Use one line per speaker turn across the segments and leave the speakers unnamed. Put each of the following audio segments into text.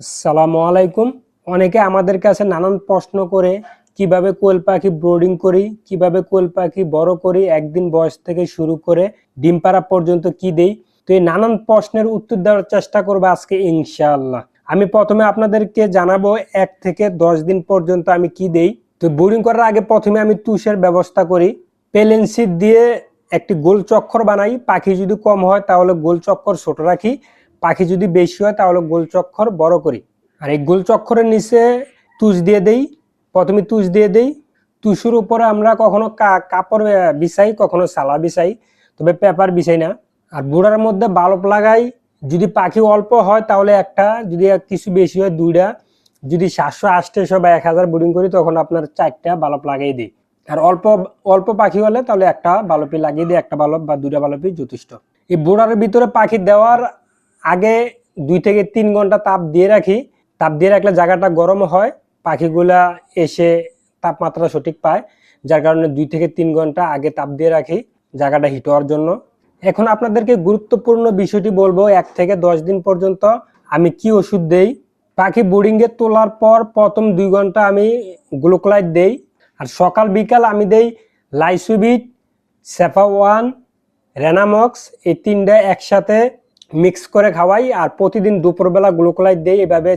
আসসালামু আলাইকুম। অনেকে আমাদের কাছে নানান প্রশ্ন করে, কীভাবে কোয়েল পাখি ব্রোডিং করি, কীভাবে কোয়েল পাখি বড় করি, একদিন বয়স থেকে শুরু করে ডিম পাড়া পর্যন্ত কি দেই? তো এই নানান প্রশ্নের উত্তর দেওয়ার চেষ্টা করব আজকে ইনশাআল্লাহ। আমি প্রথমে আপনাদেরকে জানাব এক থেকে দশ দিন পর্যন্ত আমি কি দেই। তো বোর্ডিং করার আগে প্রথমে আমি তুষের ব্যবস্থা করি। পেলেন শীট দিয়ে একটি গোল চক্কর বানাই। পাখি যদি কম হয় তাহলে গোল চক্কর ছোট রাখি। পাখি যদি বেশি হয়, তাহলে গোল চক্কর বড় করি। আর এই গোল চক্করের নিচে তুষ দিয়ে দেই। প্রথমে তুষ দিয়ে দেই। তুষের উপরে আমরা কখনো কাপড় বিছাই, কখনো সালা বিছাই, তবে পেপার বিছাই না। আর বুড়ার মধ্যে বাল্ব লাগাই। যদি পাখি অল্প হয়, তাহলে একটা, যদি কিছু বেশি হয়, দুইটা। যদি সাতশো, আটশো, বা এক হাজার বোর্ডিং করি, তখন আপনার চারটা বাল্ব লাগাই দিই। আর অল্প অল্প পাখি হলে, তাহলে একটা বালপি লাগিয়ে দিই, একটা বালব বা দুইটা বালপি যথেষ্ট। এই বোর্ডারের ভিতরে পাখি দেওয়ার আগে দুই থেকে তিন ঘণ্টা তাপ দিয়ে রাখি। তাপ দিয়ে রাখলে জায়গাটা গরম হয়, পাখিগুলা এসে তাপমাত্রা সঠিক পায়, যার কারণে দুই থেকে তিন ঘণ্টা আগে তাপ দিয়ে রাখি জায়গাটা হিট হওয়ার জন্য। এখন আপনাদেরকে গুরুত্বপূর্ণ বিষয়টি বলব, এক থেকে দশ দিন পর্যন্ত আমি কি ওষুধ দেই? পাখি বোর্ডিংয়ে তোলার পর প্রথম দুই ঘণ্টা আমি গ্লুকোলাইট দেই, আর সকাল, বিকাল আমি দেই লাইসুবিট সেফা ওয়ান রেনামক্স, এই তিনটা একসাথে মিক্স করে খাওয়াই আর প্রতিদিন দুপুরবেলা গ্লুকোলাইট দেই এভাবে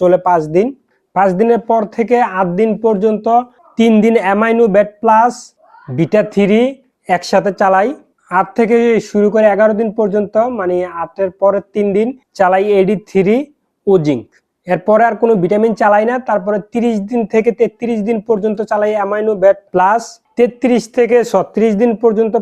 চলে পাঁচ দিন। পাঁচ দিনের পর থেকে আট দিন পর্যন্ত তিন দিন amino bed plus, beta three একসাথে চালাই। আট থেকে শুরু করে এগারো দিন পর্যন্ত মানে আটের পরের তিন দিন চালাই এডি থ্রি ও জিঙ্ক। এরপরে আর কোনো ভিটামিন চালাই না, তারপরে তিরিশ দিন থেকে তেত্রিশ দিন পর্যন্ত চালাই অ্যামাইনো বেড প্লাস, তেত্রিশ থেকে ছত্রিশ দিন পর্যন্ত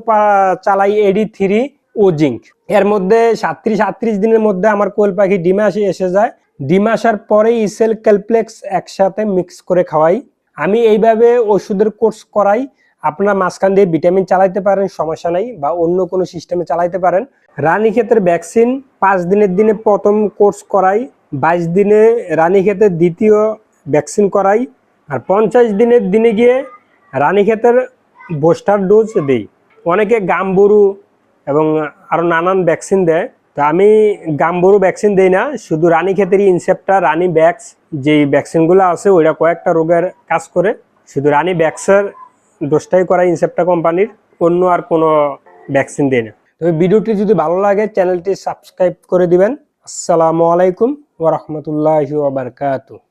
চালাই এডি থ্রি ও জিঙ্ক। এর মধ্যে সাত্রিশ, আটত্রিশ দিনের মধ্যে আমার কোয়েল পাখি ডিমে আসে, এসে যায়। ডিম আসার পরে ইসেল ক্যালপ্লেক্স একসাথে মিক্স করে খাওয়াই। আমি এইভাবে ওষুধের কোর্স করাই। আপনারা মাঝখান দিয়ে ভিটামিন চালাইতে পারেন, সমস্যা নাই, বা অন্য কোনো সিস্টেমে চালাইতে পারেন। রানী ক্ষেতের ভ্যাকসিন পাঁচ দিনের দিনে প্রথম কোর্স করাই, বাইশ দিনে রানী ক্ষেতের দ্বিতীয় ভ্যাকসিন করাই, আর পঞ্চাশ দিনের দিনে গিয়ে রানী ক্ষেতের বুস্টার ডোজ দেই। অনেকে গাম্বুরু এবং আরও নানান ভ্যাকসিন দেয়। তো আমি গাম্বুরু ভ্যাকসিন দেই না, শুধু রানী ক্ষেতেরই ইনসেপ্টা রানী ব্যাক্স যেই ভ্যাকসিনগুলো আছে ওইটা কয়েকটা রোগের কাজ করে। শুধু রানী ব্যাক্সের দোষটাই করা ইনসেপ্টা কোম্পানির, অন্য আর কোনো ভ্যাকসিন দেয় না। তবে ভিডিওটি যদি ভালো লাগে, চ্যানেলটি সাবস্ক্রাইব করে দিবেন। আসসালামু আলাইকুম ওরহমতুল্লাহি ওয়াবারকাতুহ